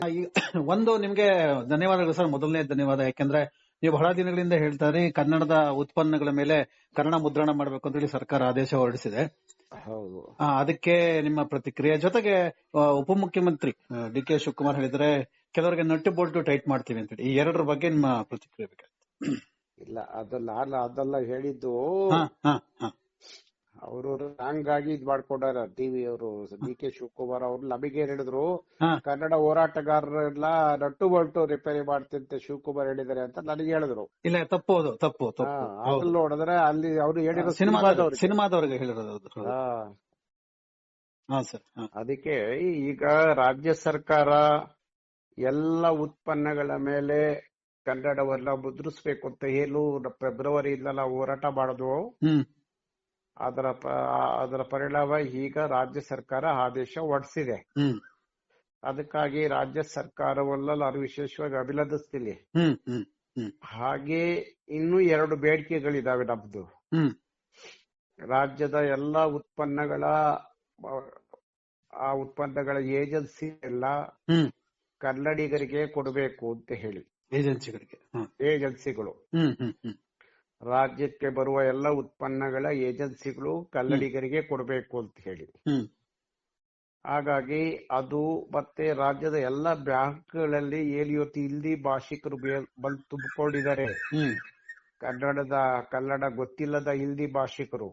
ಒಂದು ನಿಮ್ಗೆ ಧನ್ಯವಾದಗಳು ಸರ್ ಮೊದಲನೇ ಧನ್ಯವಾದ. ಯಾಕೆಂದ್ರೆ ನೀವು ಬಹಳ ದಿನಗಳಿಂದ ಹೇಳ್ತಾರೆ ಕನ್ನಡದ ಉತ್ಪನ್ನಗಳ ಮೇಲೆ ಕನ್ನಡ ಮುದ್ರಣ ಮಾಡಬೇಕು ಅಂತ ಹೇಳಿ ಸರ್ಕಾರ ಆದೇಶ ಹೊರಡಿಸಿದೆ. ಅದಕ್ಕೆ ನಿಮ್ಮ ಪ್ರತಿಕ್ರಿಯೆ ಜೊತೆಗೆ ಉಪಮುಖ್ಯಮಂತ್ರಿ ಡಿ ಕೆ ಶಿವಕುಮಾರ್ ಹೇಳಿದ್ರೆ ಕೆಲವರಿಗೆ ನಟ್ಟು ಬೋಲ್ಟು ಟೈಟ್ ಮಾಡ್ತೀವಿ ಅಂತ ಹೇಳಿ. ಈ ಎರಡರ ಬಗ್ಗೆ ನಿಮ್ಮ ಪ್ರತಿಕ್ರಿಯೆ ಬೇಕಾಗಿತ್ತು. ಇಲ್ಲ ಅದಲ್ಲ ಅದೆಲ್ಲ ಹೇಳಿದ್ದು. ಅವರು ರಾಂಗ್ ಆಗಿ ಇದ್ ಮಾಡ್ಕೊಂಡಾರ. ಟಿವಿ ಅವರು ಡಿ ಕೆ ಶಿವಕುಮಾರ್ ಅವ್ರು ನಮಗೆ ಹೇಳಿದ್ರು ಕನ್ನಡ ಹೋರಾಟಗಾರರೆಲ್ಲ ನಟ್ಟು ಬಲ್ಟು ರಿಪೇರಿ ಮಾಡ್ತಿಂತೆ ಶಿವಕುಮಾರ್ ಹೇಳಿದಾರೆ ಅಂತ ನನಗೆ ಹೇಳಿದ್ರು. ಇಲ್ಲ ತಪ್ಪು ಅದು ತಪ್ಪು ಅದ್ರಲ್ಲಿ ನೋಡಿದ್ರೆ ಅಲ್ಲಿ ಅವ್ರು ಹೇಳಿರೋ ಸಿನಿಮಾದವ್ರಿಗೆ. ಹೇಳಿರೋದು ಅದಕ್ಕೆ ಈಗ ರಾಜ್ಯ ಸರ್ಕಾರ ಎಲ್ಲ ಉತ್ಪನ್ನಗಳ ಮೇಲೆ ಕನ್ನಡವನ್ನ ಮುದ್ರಿಸ್ಬೇಕು ಅಂತ ಹೇಳು. ಫೆಬ್ರವರಿಯಿಂದ ನಾವು ಹೋರಾಟ ಮಾಡಿದ್ವು ಅದರ ಅದರ ಪರಿಣಾಮ ಈಗ ರಾಜ್ಯ ಸರ್ಕಾರ ಆದೇಶ ಹೊರಡಿಸಿದೆ. ಅದಕ್ಕಾಗಿ ರಾಜ್ಯ ಸರ್ಕಾರವನ್ನ ನಾನು ವಿಶೇಷವಾಗಿ ಅಭಿನಂದಿಸ್ತೀನಿ. ಹಾಗೆ ಇನ್ನು ಎರಡು ಬೇಡಿಕೆಗಳಿದಾವೆ ನಮ್ದು. ರಾಜ್ಯದ ಎಲ್ಲಾ ಉತ್ಪನ್ನಗಳ ಆ, ಉತ್ಪನ್ನಗಳ ಏಜೆನ್ಸಿ ಎಲ್ಲ ಕನ್ನಡಿಗರಿಗೆ ಕೊಡಬೇಕು ಅಂತ ಹೇಳಿ. ಏಜೆನ್ಸಿಗಳಿಗೆ ಏಜೆನ್ಸಿಗಳು. ರಾಜ್ಯಕ್ಕೆ ಬರುವ ಎಲ್ಲ ಉತ್ಪನ್ನಗಳ ಏಜೆನ್ಸಿಗಳು ಕನ್ನಡಿಗರಿಗೆ ಕೊಡಬೇಕು ಅಂತ ಹೇಳಿ. ಹಾಗಾಗಿ ಅದು ಮತ್ತೆ ರಾಜ್ಯದ ಎಲ್ಲ ಬ್ಯಾಂಕ್ಗಳಲ್ಲಿ ಏನು ಇವತ್ತು ಹಿಂದಿ ಭಾಷಿಕರು ಬಂದು ತುಂಬಿಕೊಂಡಿದ್ದಾರೆ. ಹ್ಮ್. ಕನ್ನಡದ ಕನ್ನಡ ಗೊತ್ತಿಲ್ಲದ ಹಿಂದಿ ಭಾಷಿಕರು.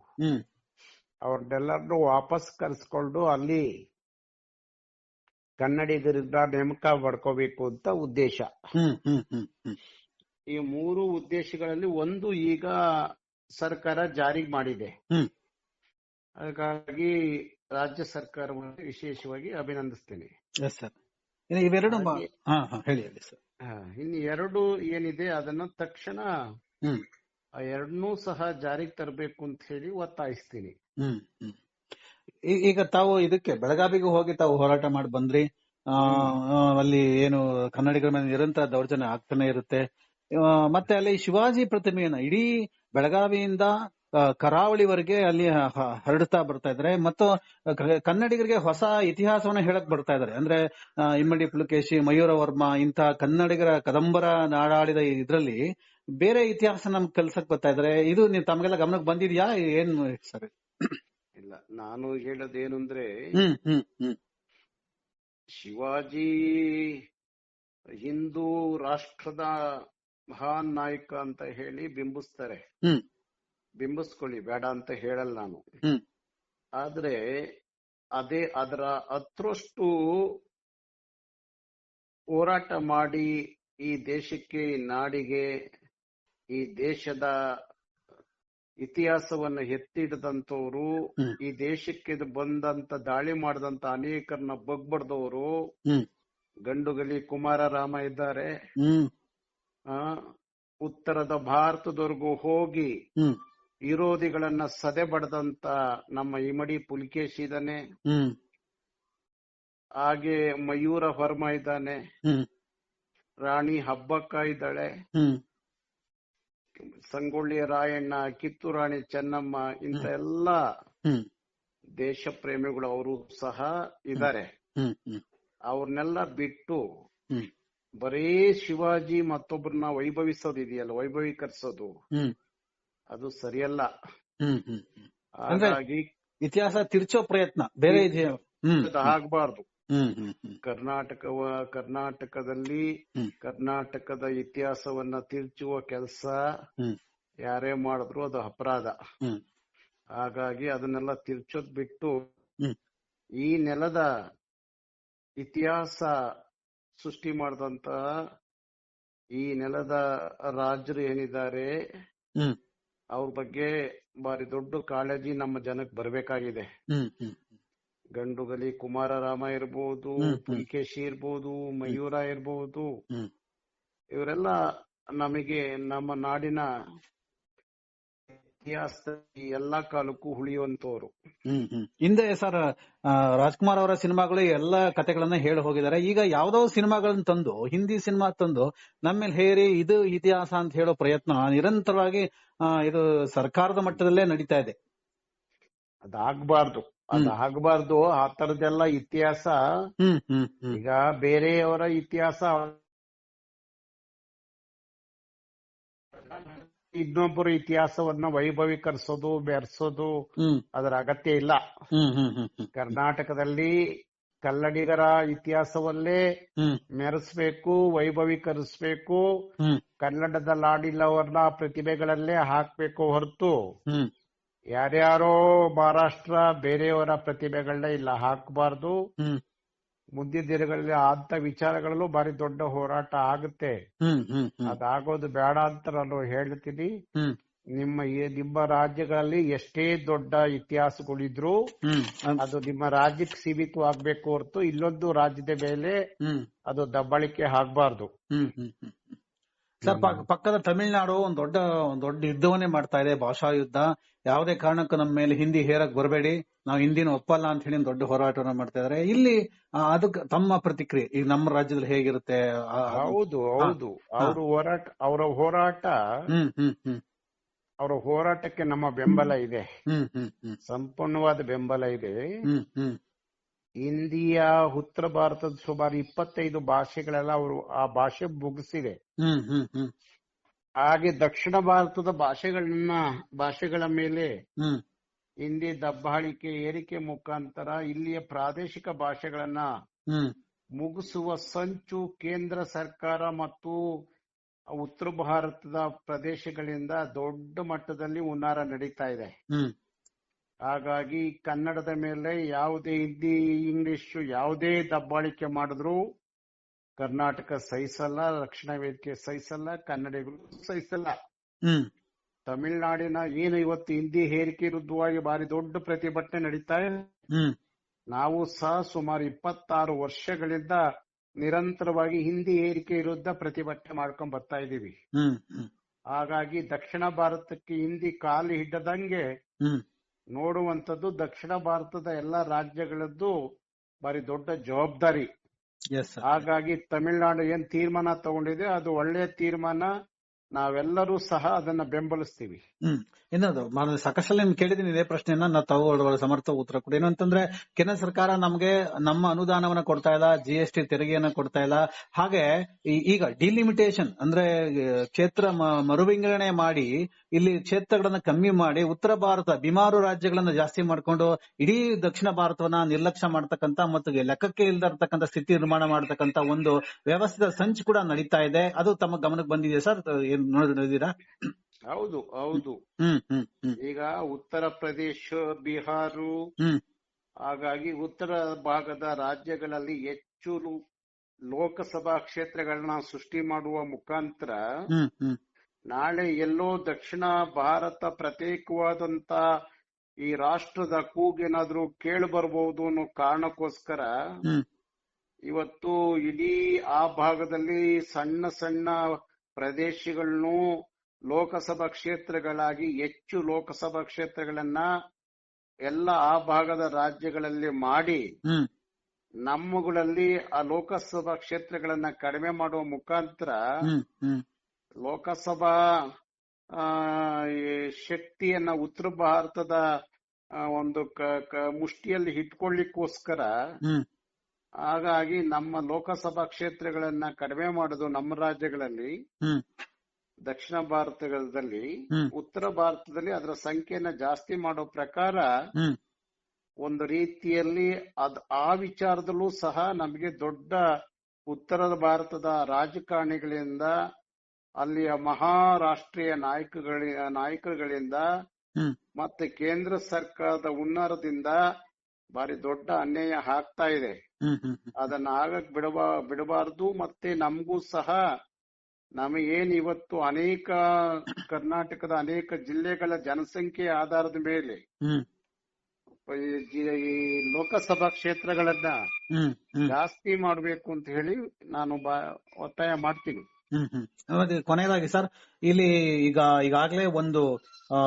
ಅವ್ರನ್ನೆಲ್ಲರನ್ನು ವಾಪಸ್ ಕರೆಸ್ಕೊಂಡು ಅಲ್ಲಿ ಕನ್ನಡಿಗರಿಂದ ನೇಮಕ ಮಾಡ್ಕೋಬೇಕು ಅಂತ ಉದ್ದೇಶ. ಈ ಮೂರು ಉದ್ದೇಶಗಳಲ್ಲಿ ಒಂದು ಈಗ ಸರ್ಕಾರ ಜಾರಿಗೆ ಮಾಡಿದೆ. ಹಾಗಾಗಿ ರಾಜ್ಯ ಸರ್ಕಾರವನ್ನು ವಿಶೇಷವಾಗಿ ಅಭಿನಂದಿಸ್ತೇನೆ. ಇವೆರಡು ಹೇಳಿ ಸರ್ ಇನ್ನು ಎರಡು ಏನಿದೆ ಅದನ್ನ ತಕ್ಷಣ ಎರಡನ್ನೂ ಸಹ ಜಾರಿಗೆ ತರಬೇಕು ಅಂತ ಹೇಳಿ ಒತ್ತಾಯಿಸ್ತೀನಿ. ಈಗ ತಾವು ಇದಕ್ಕೆ ಬೆಳಗಾವಿಗೆ ಹೋಗಿ ತಾವು ಹೋರಾಟ ಮಾಡಿ ಬಂದ್ರಿ. ಅಲ್ಲಿ ಏನು ಕನ್ನಡಿಗರ ಮೇಲೆ ನಿರಂತರ ದೌರ್ಜನ್ಯ ಆಗ್ತಾನೆ ಇರುತ್ತೆ. ಮತ್ತೆ ಅಲ್ಲಿ ಶಿವಾಜಿ ಪ್ರತಿಮೆಯನ್ನ ಇಡೀ ಬೆಳಗಾವಿಯಿಂದ ಕರಾವಳಿವರೆಗೆ ಅಲ್ಲಿ ಹರಡ್ತಾ ಬರ್ತಾ ಇದ್ರೆ ಮತ್ತು ಕನ್ನಡಿಗರಿಗೆ ಹೊಸ ಇತಿಹಾಸವನ್ನ ಹೇಳಕ್ ಬರ್ತಾ ಇದಾರೆ ಅಂದ್ರೆ ಇಮ್ಮಡಿ ಪುಲಕೇಶಿ ಮಯೂರ ವರ್ಮ ಇಂತಹ ಕನ್ನಡಿಗರ ಕದಂಬರ ನಾಡಾಡಿದ ಇದ್ರಲ್ಲಿ ಬೇರೆ ಇತಿಹಾಸ ನಮ್ಗೆ ಕಲ್ಸಕ್ ಬರ್ತಾ ಇದಾರೆ ಇದು ನೀವು ತಮಗೆಲ್ಲ ಗಮನಕ್ಕೆ ಬಂದಿದ್ಯಾ? ಏನ್ ಸರ್? ಇಲ್ಲ ನಾನು ಹೇಳೋದೇನಂದ್ರೆ ಶಿವಾಜಿ ಹಿಂದೂ ರಾಷ್ಟ್ರದ ಮಹಾನ್ ನಾಯಕ ಅಂತ ಹೇಳಿ ಬಿಂಬಿಸ್ತಾರೆ. ಬಿಂಬಿಸ್ಕೊಳ್ಳಿ ಬೇಡ ಅಂತ ಹೇಳಲ್ಲ ನಾನು. ಆದ್ರೆ ಅದೇ ಅದರ ಅತ್ರಷ್ಟು ಹೋರಾಟ ಮಾಡಿ ಈ ದೇಶಕ್ಕೆ ಈ ನಾಡಿಗೆ ಈ ದೇಶದ ಇತಿಹಾಸವನ್ನ ಎತ್ತಿಡದಂತವ್ರು ಈ ದೇಶಕ್ಕೆ ಬಂದಂತ ದಾಳಿ ಮಾಡಿದಂತ ಅನೇಕರನ್ನ ಬಗ್ಬಡ್ದವರು ಗಂಡುಗಲಿ ಗಂಡುಗಲಿ ಕುಮಾರರಾಮ ಇದ್ದಾರೆ. ಉತ್ತರದ ಭಾರತದವರೆಗೂ ಹೋಗಿ ವಿರೋಧಿಗಳನ್ನ ಸದೆ ಬಡದಂತ ನಮ್ಮ ಇಮಡಿ ಪುಲಿಕೇಶ್ ಇದ್ದಾನೆ. ಹಾಗೆ ಮಯೂರ ವರ್ಮ ಇದ್ದಾನೆ. ರಾಣಿ ಹಬ್ಬಕ್ಕ ಇದ್ದಾಳೆ. ಸಂಗೊಳ್ಳಿ ರಾಯಣ್ಣ ಕಿತ್ತೂರಾಣಿ ಚೆನ್ನಮ್ಮ ಇಂತ ಎಲ್ಲ ದೇಶ ಪ್ರೇಮಿಗಳು ಅವರು ಸಹ ಇದ್ದಾರೆ. ಅವ್ರನ್ನೆಲ್ಲ ಬಿಟ್ಟು ಬರೀ ಶಿವಾಜಿ ಮತ್ತೊಬ್ಬರನ್ನ ವೈಭವಿಸೋದು ಇದೆಯಲ್ಲ ವೈಭವೀಕರಿಸೋದು ಅದು ಸರಿಯಲ್ಲ. ಹಾಗಾಗಿ ಇತಿಹಾಸ ತಿರ್ಚೋ ಪ್ರಯತ್ನ ಬೇರೆ ಆಗ್ಬಾರ್ದು. ಕರ್ನಾಟಕವ ಕರ್ನಾಟಕದಲ್ಲಿ ಕರ್ನಾಟಕದ ಇತಿಹಾಸವನ್ನ ತಿರ್ಚುವ ಕೆಲಸ ಯಾರೇ ಮಾಡಿದ್ರು ಅದು ಅಪರಾಧ. ಹಾಗಾಗಿ ಅದನ್ನೆಲ್ಲ ತಿರ್ಚೋದ್ ಬಿಟ್ಟು ಈ ನೆಲದ ಇತಿಹಾಸ ಸೃಷ್ಟಿ ಮಾಡಿದಂತ ಈ ನೆಲದ ರಾಜರು ಏನಿದ್ದಾರೆ ಅವ್ರ ಬಗ್ಗೆ ಬಾರಿ ದೊಡ್ಡ ಕಾಳಜಿ ನಮ್ಮ ಜನಕ್ಕೆ ಬರಬೇಕಾಗಿದೆ ಗಂಡು ಗಲಿ ಗಂಡುಗಲಿ ಕುಮಾರರಾಮ ಹ್ಮ್. ಪುಲಿಕೇಶಿ ಇರ್ಬೋದು ಮಯೂರ ಇರ್ಬೋದು ಹ್ಮ್. ಇವರೆಲ್ಲ ನಮಗೆ ನಮ್ಮ ನಾಡಿನ ಎಲ್ಲಾ ಕಾಲಕ್ಕೂ ಉಳಿಯುವಂತವ್ರು ಹಿಂದೆ ಸರ್ ರಾಜ್ಕುಮಾರ್ ಅವರ ಸಿನಿಮಾಗಳು ಎಲ್ಲಾ ಕಥೆಗಳನ್ನ ಹೇಳಿ ಹೋಗಿದ್ದಾರೆ. ಈಗ ಯಾವ್ದೋ ಸಿನಿಮಾಗಳನ್ನ ತಂದು ಹಿಂದಿ ಸಿನಿಮಾ ತಂದು ನಮ್ಮೇಲೆ ಹೇರಿ ಇದು ಇತಿಹಾಸ ಅಂತ ಹೇಳೋ ಪ್ರಯತ್ನ ನಿರಂತರವಾಗಿ ಇದು ಸರ್ಕಾರದ ಮಟ್ಟದಲ್ಲೇ ನಡೀತಾ ಇದೆ. ಅದಾಗಬಾರ್ದು. ಅದಾಗಬಾರ್ದು. ಆ ತರದೆಲ್ಲ ಇತಿಹಾಸ ಈಗ ಬೇರೆಯವರ ಇತಿಹಾಸ ಇನ್ನೊಬ್ಬರ ಇತಿಹಾಸವನ್ನ ವೈಭವೀಕರಿಸೋದು ಬೆರೆಸೋದು ಅದರ ಅಗತ್ಯ ಇಲ್ಲ. ಕರ್ನಾಟಕದಲ್ಲಿ ಕನ್ನಡಿಗರ ಇತಿಹಾಸವಲ್ಲೇ ಮೆರೆಸಬೇಕು ವೈಭವೀಕರಿಸಬೇಕು ಕನ್ನಡದ ಕನ್ನಡದಲ್ಲಿ ಪ್ರತಿಭೆಗಳಲ್ಲೇ ಹಾಕ್ಬೇಕು ಹೊರತು ಯಾರ್ಯಾರೋ ಮಹಾರಾಷ್ಟ್ರ ಬೇರೆಯವರ ಪ್ರತಿಭೆಗಳನ್ನ ಇಲ್ಲ ಹಾಕಬಾರ್ದು. ಮುಂದಿನ ದಿನಗಳಲ್ಲಿ ಅಂತ ವಿಚಾರಗಳಲ್ಲೂ ಬಾರಿ ದೊಡ್ಡ ಹೋರಾಟ ಆಗುತ್ತೆ. ಅದಾಗೋದು ಬೇಡ ಅಂತ ನಾನು ಹೇಳ್ತೀನಿ. ನಿಮ್ಮ ನಿಮ್ಮ ರಾಜ್ಯಗಳಲ್ಲಿ ಎಷ್ಟೇ ದೊಡ್ಡ ಇತಿಹಾಸಗಳಿದ್ರು ಅದು ನಿಮ್ಮ ರಾಜ್ಯಕ್ಕೆ ಸೀಮಿತವಾಗಬೇಕು ಹೊರತು ಇಲ್ಲೊಂದು ರಾಜ್ಯದ ಮೇಲೆ ಅದು ದಬ್ಬಾಳಿಕೆ ಆಗ್ಬಾರ್ದು. ಸರ್ ಪಕ್ಕದ ತಮಿಳುನಾಡು ಒಂದ್ ದೊಡ್ಡ ಒಂದ್ ದೊಡ್ಡ ಯುದ್ಧವನ್ನೇ ಮಾಡ್ತಾ ಇದೆ ಭಾಷಾ ಯುದ್ಧ. ಯಾವುದೇ ಕಾರಣಕ್ಕೂ ನಮ್ಮ ಮೇಲೆ ಹಿಂದಿ ಹೇರಕ್ ಬರಬೇಡಿ. ನಾವು ಹಿಂದಿನ ಒಪ್ಪಲ್ಲ ಅಂತ ಹೇಳಿ ದೊಡ್ಡ ಹೋರಾಟವನ್ನ ಮಾಡ್ತಾ ಇದಾರೆ. ಇಲ್ಲಿ ಅದಕ್ಕೆ ತಮ್ಮ ಪ್ರತಿಕ್ರಿಯೆ ಈಗ ನಮ್ಮ ರಾಜ್ಯದಲ್ಲಿ ಹೇಗಿರುತ್ತೆ ಹೌದು ಹೌದು. ಅವರು ಹೋರಾಟ ಅವರ ಹೋರಾಟ ಅವರ ಹೋರಾಟಕ್ಕೆ ನಮ್ಮ ಬೆಂಬಲ ಇದೆ. ಸಂಪೂರ್ಣವಾದ ಬೆಂಬಲ ಇದೆ. ಹಿಂದಿಯ ಉತ್ತರ ಭಾರತದ ಸುಮಾರು ಇಪ್ಪತ್ತೈದು ಭಾಷೆಗಳೆಲ್ಲ ಅವರು ಆ ಭಾಷೆ ಮುಗಿಸಿದೆ. ಹ್ಮ್ ಹ್ಮ್ ಹ್ಮ್. ಹಾಗೆ ದಕ್ಷಿಣ ಭಾರತದ ಭಾಷೆಗಳನ್ನ ಭಾಷೆಗಳ ಮೇಲೆ ಹ್ಮ್. ಹಿಂದಿ ದಬ್ಬಾಳಿಕೆ ಏರಿಕೆ ಮುಖಾಂತರ ಇಲ್ಲಿಯ ಪ್ರಾದೇಶಿಕ ಭಾಷೆಗಳನ್ನ ಮುಗಿಸುವ ಸಂಚು ಕೇಂದ್ರ ಸರ್ಕಾರ ಮತ್ತು ಉತ್ತರ ಭಾರತದ ಪ್ರದೇಶಗಳಿಂದ ದೊಡ್ಡ ಮಟ್ಟದಲ್ಲಿ ಹುನ್ನಾರ ನಡೀತಾ ಇದೆ. ಹಾಗಾಗಿ ಕನ್ನಡದ ಮೇಲೆ ಯಾವುದೇ ಹಿಂದಿ ಇಂಗ್ಲಿಷ್ ಯಾವುದೇ ದಬ್ಬಾಳಿಕೆ ಮಾಡಿದ್ರು ಕರ್ನಾಟಕ ಸಹಿಸಲ್ಲ ರಕ್ಷಣಾ ವೇದಿಕೆ ಸಹಿಸಲ್ಲ ಕನ್ನಡಿಗರು ಸಹಿಸಲ್ಲ. ತಮಿಳುನಾಡಿನ ಏನು ಇವತ್ತು ಹಿಂದಿ ಹೇರಿಕೆ ವಿರುದ್ಧವಾಗಿ ಬಾರಿ ದೊಡ್ಡ ಪ್ರತಿಭಟನೆ ನಡೀತಾ ಇದೆ. ನಾವು ಸಹ ಸುಮಾರು ಇಪ್ಪತ್ತಾರು ವರ್ಷಗಳಿಂದ ನಿರಂತರವಾಗಿ ಹಿಂದಿ ಹೇರಿಕೆ ವಿರುದ್ಧ ಪ್ರತಿಭಟನೆ ಮಾಡ್ಕೊಂಡ್ ಬರ್ತಾ ಇದೀವಿ ಹಾಗಾಗಿ ದಕ್ಷಿಣ ಭಾರತಕ್ಕೆ ಹಿಂದಿ ಕಾಲು ಹಿಡ್ಡದಂಗೆ ನೋಡುವಂತದ್ದು ದಕ್ಷಿಣ ಭಾರತದ ಎಲ್ಲಾ ರಾಜ್ಯಗಳದ್ದು ಬಾರಿ ದೊಡ್ಡ ಜವಾಬ್ದಾರಿ. ಹಾಗಾಗಿ ತಮಿಳುನಾಡು ಏನ್ ತೀರ್ಮಾನ ತಗೊಂಡಿದೆ ಅದು ಒಳ್ಳೆಯ ತೀರ್ಮಾನ. ನಾವೆಲ್ಲರೂ ಸಹ ಅದನ್ನ ಬೆಂಬಲಿಸ್ತೀವಿ. ಹ್ಮ್. ಇನ್ನೊಂದು, ನಾನು ಸಾಕಷ್ಟು ನಿಮ್ಗೆ ಕೇಳಿದೀನಿ ಇದೇ ಪ್ರಶ್ನೆಯನ್ನ ನಾವು ತಾವು ಸಮರ್ಥ ಉತ್ತರ ಕೊಡಿ. ಏನಂತಂದ್ರೆ ಕೇಂದ್ರ ಸರ್ಕಾರ ನಮ್ಗೆ ನಮ್ಮ ಅನುದಾನವನ್ನ ಕೊಡ್ತಾ ಇಲ್ಲ ಜಿ ಎಸ್ ಟಿ ತೆರಿಗೆಯನ್ನ ಕೊಡ್ತಾ ಇಲ್ಲ. ಹಾಗೆ ಈಗ ಡಿಲಿಮಿಟೇಷನ್ ಅಂದ್ರೆ ಕ್ಷೇತ್ರ ಮರುವಿಂಗಡಣೆ ಮಾಡಿ, ಇಲ್ಲಿ ಕ್ಷೇತ್ರಗಳನ್ನ ಕಮ್ಮಿ ಮಾಡಿ, ಉತ್ತರ ಭಾರತ, ಬಿಮಾರು ರಾಜ್ಯಗಳನ್ನ ಜಾಸ್ತಿ ಮಾಡ್ಕೊಂಡು, ಇಡೀ ದಕ್ಷಿಣ ಭಾರತವನ್ನ ನಿರ್ಲಕ್ಷ್ಯ ಮಾಡ್ತಕ್ಕಂತ ಮತ್ತು ಲೆಕ್ಕಕ್ಕೆ ಇಲ್ದಿರ್ತಕ್ಕಂಥ ಸ್ಥಿತಿ ನಿರ್ಮಾಣ ಮಾಡತಕ್ಕಂತ ಒಂದು ವ್ಯವಸ್ಥಿತ ಸಂಚು ಕೂಡ ನಡೀತಾ ಇದೆ. ಅದು ತಮ್ಮ ಗಮನಕ್ಕೆ ಬಂದಿದೆ ಸರ್? ಹೌದು ಹೌದು. ಈಗ ಉತ್ತರ ಪ್ರದೇಶ ಬಿಹಾರು ಹಾಗಾಗಿ ಉತ್ತರ ಭಾಗದ ರಾಜ್ಯಗಳಲ್ಲಿ ಹೆಚ್ಚು ಲೋಕಸಭಾ ಕ್ಷೇತ್ರಗಳನ್ನ ಸೃಷ್ಟಿ ಮಾಡುವ ಮುಖಾಂತರ ನಾಳೆ ಎಲ್ಲೋ ದಕ್ಷಿಣ ಭಾರತ ಪ್ರತ್ಯೇಕವಾದಂತ ಈ ರಾಷ್ಟ್ರದ ಕೂಗೇನಾದ್ರೂ ಕೇಳಿ ಬರಬಹುದು ಅನ್ನೋ ಕಾರಣಕ್ಕೋಸ್ಕರ ಇವತ್ತು ಇಡೀ ಆ ಭಾಗದಲ್ಲಿ ಸಣ್ಣ ಸಣ್ಣ ಪ್ರದೇಶಗಳನ್ನು ಲೋಕಸಭಾ ಕ್ಷೇತ್ರಗಳಾಗಿ ಹೆಚ್ಚು ಲೋಕಸಭಾ ಕ್ಷೇತ್ರಗಳನ್ನ ಎಲ್ಲ ಆ ಭಾಗದ ರಾಜ್ಯಗಳಲ್ಲಿ ಮಾಡಿ ನಮ್ಮಗಳಲ್ಲಿ ಆ ಲೋಕಸಭಾ ಕ್ಷೇತ್ರಗಳನ್ನ ಕಡಿಮೆ ಮಾಡುವ ಮುಖಾಂತರ ಲೋಕಸಭಾ ಶಕ್ತಿಯನ್ನ ಉತ್ತರ ಭಾರತದ ಒಂದು ಮುಷ್ಟಿಯಲ್ಲಿ ಇಟ್ಕೊಳ್ಳಿಕ್ಕೋಸ್ಕರ ಹಾಗಾಗಿ ನಮ್ಮ ಲೋಕಸಭಾ ಕ್ಷೇತ್ರಗಳನ್ನ ಕಡಿಮೆ ಮಾಡೋದು ನಮ್ಮ ರಾಜ್ಯಗಳಲ್ಲಿ ದಕ್ಷಿಣ ಭಾರತದಲ್ಲಿ ಉತ್ತರ ಭಾರತದಲ್ಲಿ ಅದರ ಸಂಖ್ಯೆಯನ್ನ ಜಾಸ್ತಿ ಮಾಡೋ ಪ್ರಕಾರ ಒಂದು ರೀತಿಯಲ್ಲಿ ಅದ್ ಆ ವಿಚಾರದಲ್ಲೂ ಸಹ ನಮಗೆ ದೊಡ್ಡ ಉತ್ತರ ಭಾರತದ ರಾಜಕಾರಣಿಗಳಿಂದ ಅಲ್ಲಿಯ ಮಹಾರಾಷ್ಟ್ರೀಯ ನಾಯಕಗಳ ನಾಯಕರುಗಳಿಂದ ಮತ್ತೆ ಕೇಂದ್ರ ಸರ್ಕಾರದ ಹುನ್ನಾರದಿಂದ ಬಾರಿ ದೊಡ್ಡ ಅನ್ಯಾಯ ಆಗ್ತಾ ಇದೆ. ಅದನ್ನ ಆಗಕ್ ಬಿಡಬಾ ಬಿಡಬಾರ್ದು ಮತ್ತೆ ನಮಗೂ ಸಹ ನಮಗೇನ್ ಇವತ್ತು ಅನೇಕ ಕರ್ನಾಟಕದ ಅನೇಕ ಜಿಲ್ಲೆಗಳ ಜನಸಂಖ್ಯೆ ಆಧಾರದ ಮೇಲೆ ಈ ಲೋಕಸಭಾ ಕ್ಷೇತ್ರಗಳನ್ನ ಜಾಸ್ತಿ ಮಾಡ್ಬೇಕು ಅಂತ ಹೇಳಿ ನಾನು ಒತ್ತಾಯ ಮಾಡ್ತೀನಿ. ಹ್ಮ್ ಹ್ಮ್. ಮತ್ತೆ ಕೊನೆಯದಾಗಿ ಸರ್ ಇಲ್ಲಿ ಈಗ ಈಗಾಗಲೇ ಒಂದು ಆ,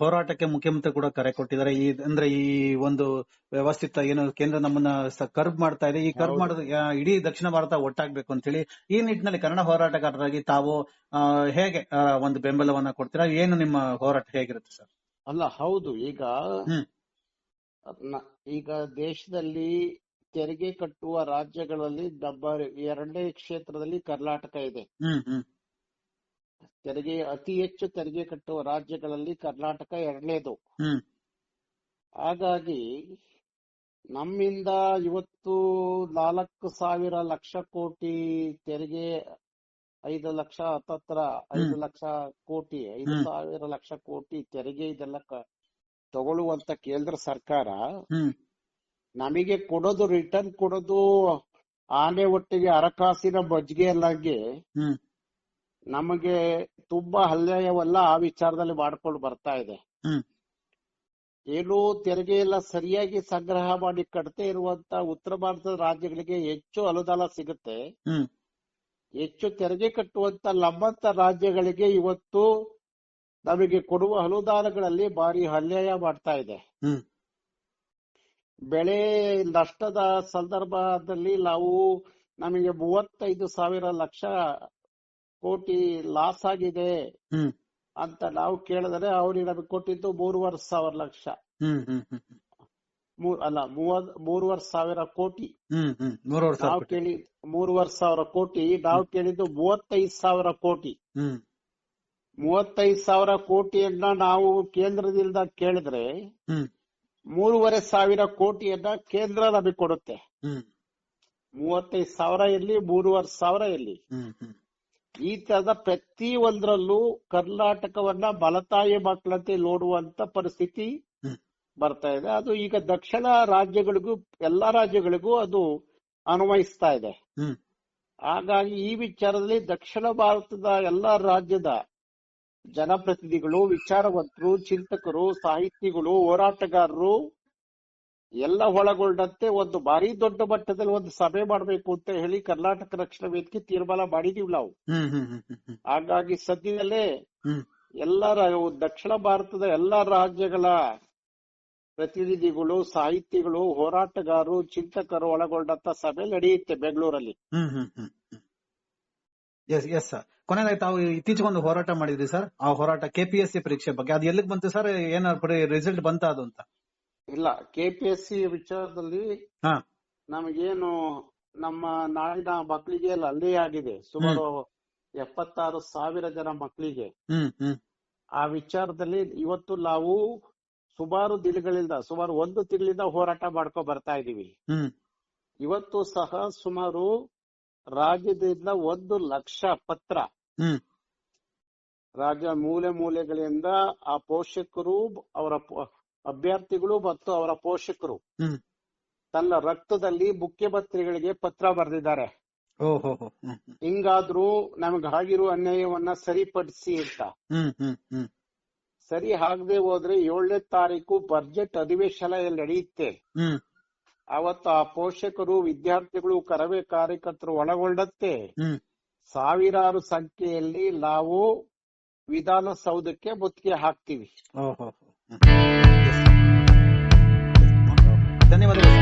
ಹೋರಾಟಕ್ಕೆ ಮುಖ್ಯಮಂತ್ರಿ ಕೂಡ ಕರೆ ಕೊಟ್ಟಿದ್ದಾರೆ. ಈ ಅಂದ್ರೆ ಈ ಒಂದು ವ್ಯವಸ್ಥಿತ ಏನು ಕೇಂದ್ರ ನಮ್ಮನ್ನ ಕರ್ಬ್ ಮಾಡ್ತಾ ಇದೆ. ಈ ಕರ್ಬ್. ಮಾಡೋದು ಇಡೀ ದಕ್ಷಿಣ ಭಾರತ ಒಟ್ಟಾಗ್ಬೇಕು ಅಂತ ಹೇಳಿ ಈ ನಿಟ್ಟಿನಲ್ಲಿ ಕನ್ನಡ ಹೋರಾಟಗಾರರಾಗಿ ತಾವು ಆ, ಹೇಗೆ ಆ, ಒಂದು ಬೆಂಬಲವನ್ನ ಕೊಡ್ತೀರಾ? ಏನು ನಿಮ್ಮ ಹೋರಾಟ ಹೇಗಿರುತ್ತೆ ಸರ್? ಅಲ್ಲ ಹೌದು. ಈಗ ಈಗ ದೇಶದಲ್ಲಿ ತೆರಿಗೆ ಕಟ್ಟುವ ರಾಜ್ಯಗಳಲ್ಲಿ ನಂಬರ್ ಎರಡನೇ ಕ್ಷೇತ್ರದಲ್ಲಿ ಕರ್ನಾಟಕ ಇದೆ. ತೆರಿಗೆ ಅತಿ ಹೆಚ್ಚು ತೆರಿಗೆ ಕಟ್ಟುವ ರಾಜ್ಯಗಳಲ್ಲಿ ಕರ್ನಾಟಕ ಎರಡನೇದು. ಹಾಗಾಗಿ ನಮ್ಮಿಂದ ಇವತ್ತು ನಾಲ್ಕು ಸಾವಿರ ಲಕ್ಷ ಕೋಟಿ ತೆರಿಗೆ ಐದು ಲಕ್ಷ ಹತ್ತತ್ರ ಐದು. ಲಕ್ಷ ಕೋಟಿ ಐದು. ಸಾವಿರ ಲಕ್ಷ ಕೋಟಿ ತೆರಿಗೆ ಇದೆಲ್ಲ ತಗೊಳ್ಳುವಂತ ಕೇಂದ್ರ ಸರ್ಕಾರ ನಮಗೆ ಕೊಡೋದು ರಿಟರ್ನ್ ಕೊಡೋದು ಆನೆ ಒಟ್ಟಿಗೆ ಅರಕಾಸಿನ ಮಜ್ಜಿಗೆ ಅಲ್ಲಾಗೆ ನಮಗೆ ತುಂಬಾ ಹಲ್ಲೆಯವಲ್ಲ ಆ ವಿಚಾರದಲ್ಲಿ ಮಾಡ್ಕೊಂಡು ಬರ್ತಾ ಇದೆ. ಏನು ತೆರಿಗೆ ಎಲ್ಲ ಸರಿಯಾಗಿ ಸಂಗ್ರಹ ಮಾಡಿ ಕಟ್ತೇ ಇರುವಂತ ಉತ್ತರ ಭಾರತದ ರಾಜ್ಯಗಳಿಗೆ ಹೆಚ್ಚು ಅನುದಾನ ಸಿಗುತ್ತೆ. ಹೆಚ್ಚು ತೆರಿಗೆ ಕಟ್ಟುವಂತ ನಮ್ಮಂತ ರಾಜ್ಯಗಳಿಗೆ ಇವತ್ತು ನಮಗೆ ಕೊಡುವ ಅನುದಾನಗಳಲ್ಲಿ ಭಾರಿ ಅನ್ಯಾಯ ಮಾಡ್ತಾ ಇದೆ. ಬೆಳೆ ನಷ್ಟದ ಸಂದರ್ಭದಲ್ಲಿ ನಾವು ನಮಗೆ ಮೂವತ್ತೈದು ಸಾವಿರ ಲಕ್ಷ ಕೋಟಿ ಲಾಸ್ ಆಗಿದೆ ಅಂತ ನಾವು ಕೇಳಿದ್ರೆ ಅವ್ರಿಗೆ ನಮಗೆ ಕೊಟ್ಟಿದ್ದು ಮೂರುವರೆ ಸಾವಿರ ಲಕ್ಷ. ಅಲ್ಲ ಮೂವತ್ ಮೂರುವರೆ ಸಾವಿರ ಕೋಟಿ. ನಾವು ಕೋಟಿ. ಕೇಳಿ ಮೂರುವರೆ ಸಾವಿರ ಕೋಟಿ ನಾವು ಕೇಳಿದ್ದು ಮೂವತ್ತೈದು ಸಾವಿರ ಕೋಟಿ. ಮೂವತ್ತೈದು ಸಾವಿರ ಕೋಟಿಯನ್ನ ನಾವು ಕೇಂದ್ರದಿಂದ ಕೇಳಿದ್ರೆ ಮೂರುವರೆ ಸಾವಿರ ಕೋಟಿಯನ್ನ ಕೇಂದ್ರ ನಮಗೆ ಕೊಡುತ್ತೆ. ಮೂವತ್ತೈದು ಸಾವಿರ ಇರ್ಲಿ ಮೂರುವರೆ ಸಾವಿರ ಇರ್ಲಿ. ಈ ತರದ ಪ್ರತಿ ಒಂದ್ರಲ್ಲೂ ಕರ್ನಾಟಕವನ್ನ ಬಲತಾಯಿ ಮಕ್ಕಳಂತೆ ನೋಡುವಂತ ಪರಿಸ್ಥಿತಿ ಬರ್ತಾ ಇದೆ. ಅದು ಈಗ ದಕ್ಷಿಣ ರಾಜ್ಯಗಳಿಗೂ ಎಲ್ಲಾ ರಾಜ್ಯಗಳಿಗೂ ಅದು ಅನ್ವಯಿಸ್ತಾ ಇದೆ. ಹಾಗಾಗಿ ಈ ವಿಚಾರದಲ್ಲಿ ದಕ್ಷಿಣ ಭಾರತದ ಎಲ್ಲಾ ರಾಜ್ಯದ ಜನಪ್ರತಿನಿಧಿಗಳು ವಿಚಾರವಂತರು ಚಿಂತಕರು ಸಾಹಿತಿಗಳು ಹೋರಾಟಗಾರರು ಎಲ್ಲ ಒಳಗೊಂಡಂತೆ ಒಂದು ಭಾರಿ ದೊಡ್ಡ ಮಟ್ಟದಲ್ಲಿ ಒಂದು ಸಭೆ ಮಾಡಬೇಕು ಅಂತ ಹೇಳಿ ಕರ್ನಾಟಕ ರಕ್ಷಣಾ ವೇದಿಕೆ ತೀರ್ಮಾನ ಮಾಡಿದೀವಿ ನಾವು. ಹಾಗಾಗಿ ಸದ್ಯದಲ್ಲೇ. ಎಲ್ಲ ದಕ್ಷಿಣ ಭಾರತದ ಎಲ್ಲಾ ರಾಜ್ಯಗಳ ಪ್ರತಿನಿಧಿಗಳು ಸಾಹಿತಿಗಳು ಹೋರಾಟಗಾರರು ಚಿಂತಕರು ಒಳಗೊಂಡಂತ ಸಭೆ ನಡೆಯುತ್ತೆ ಬೆಂಗಳೂರಲ್ಲಿ. ಎಸ್ ಸರ್ ಕೊನೆಯದಾಗಿ ತಾವು ಇತ್ತೀಚೆಗೆ ಒಂದು ಹೋರಾಟ ಮಾಡಿದ್ರಿ ಸರ್. ಆ ಹೋರಾಟ ಕೆಪಿಎಸ್ಸಿ ಪರೀಕ್ಷೆ ಬಗ್ಗೆ. ಅದು ಎಲ್ಲಿಗೆ ಬಂತು ಸರ್? ಏನಾದ್ರು ರಿಸಲ್ಟ್ ಬಂತ ಅದು ಅಂತ? ಇಲ್ಲ ಕೆಪಿಎಸ್ಸಿ ವಿಚಾರದಲ್ಲಿ. ನಮಗೇನು ನಮ್ಮ ನಾಡಿನ ಮಕ್ಕಳಿಗೆ ಅಲ್ಲಿ ಆಗಿದೆ. ಸುಮಾರು ಎಪ್ಪತ್ತಾರು ಸಾವಿರ ಜನ ಮಕ್ಕಳಿಗೆ. ಆ ವಿಚಾರದಲ್ಲಿ ಇವತ್ತು ನಾವು ಸುಮಾರು ದಿನಗಳಿಂದ ಸುಮಾರು ಒಂದು ತಿಂಗಳಿಂದ ಹೋರಾಟ ಮಾಡ್ಕೊ ಬರ್ತಾ ಇದೀವಿ ಇವತ್ತು ಸಹ ಸುಮಾರು ರಾಜ್ಯದಿಂದ ಒಂದು ಲಕ್ಷ ಪತ್ರ. ರಾಜ್ಯ ಮೂಲೆ ಮೂಲೆಗಳಿಂದ ಆ ಪೋಷಕರು ಅವರ ಅಭ್ಯರ್ಥಿಗಳು ಮತ್ತು ಅವರ ಪೋಷಕರು. ತನ್ನ ರಕ್ತದಲ್ಲಿ ಮುಖ್ಯಮಂತ್ರಿಗಳಿಗೆ ಪತ್ರ ಬರೆದಿದ್ದಾರೆ. ಹಿಂಗಾದ್ರೂ ನಮಗೆ ಆಗಿರುವ ಅನ್ಯಾಯವನ್ನ ಸರಿಪಡಿಸಿ ಅಂತ. ಸರಿ ಆಗದೆ ಹೋದ್ರೆ ಏಳನೇ ತಾರೀಕು ಬಜೆಟ್ ಅಧಿವೇಶನ ನಡೆಯುತ್ತೆ. ಅವತ್ತು ಆ ಪೋಷಕರು ವಿದ್ಯಾರ್ಥಿಗಳು ಕರವೇ ಕಾರ್ಯಕರ್ತರು ಒಳಗೊಳ್ಳತ್ತೆ. ಸಾವಿರಾರು ಸಂಖ್ಯೆಯಲ್ಲಿ ನಾವು ವಿಧಾನಸೌಧಕ್ಕೆ ಮುತ್ತಿಗೆ ಹಾಕ್ತಿವಿ. ಧನ್ಯವಾದಗಳು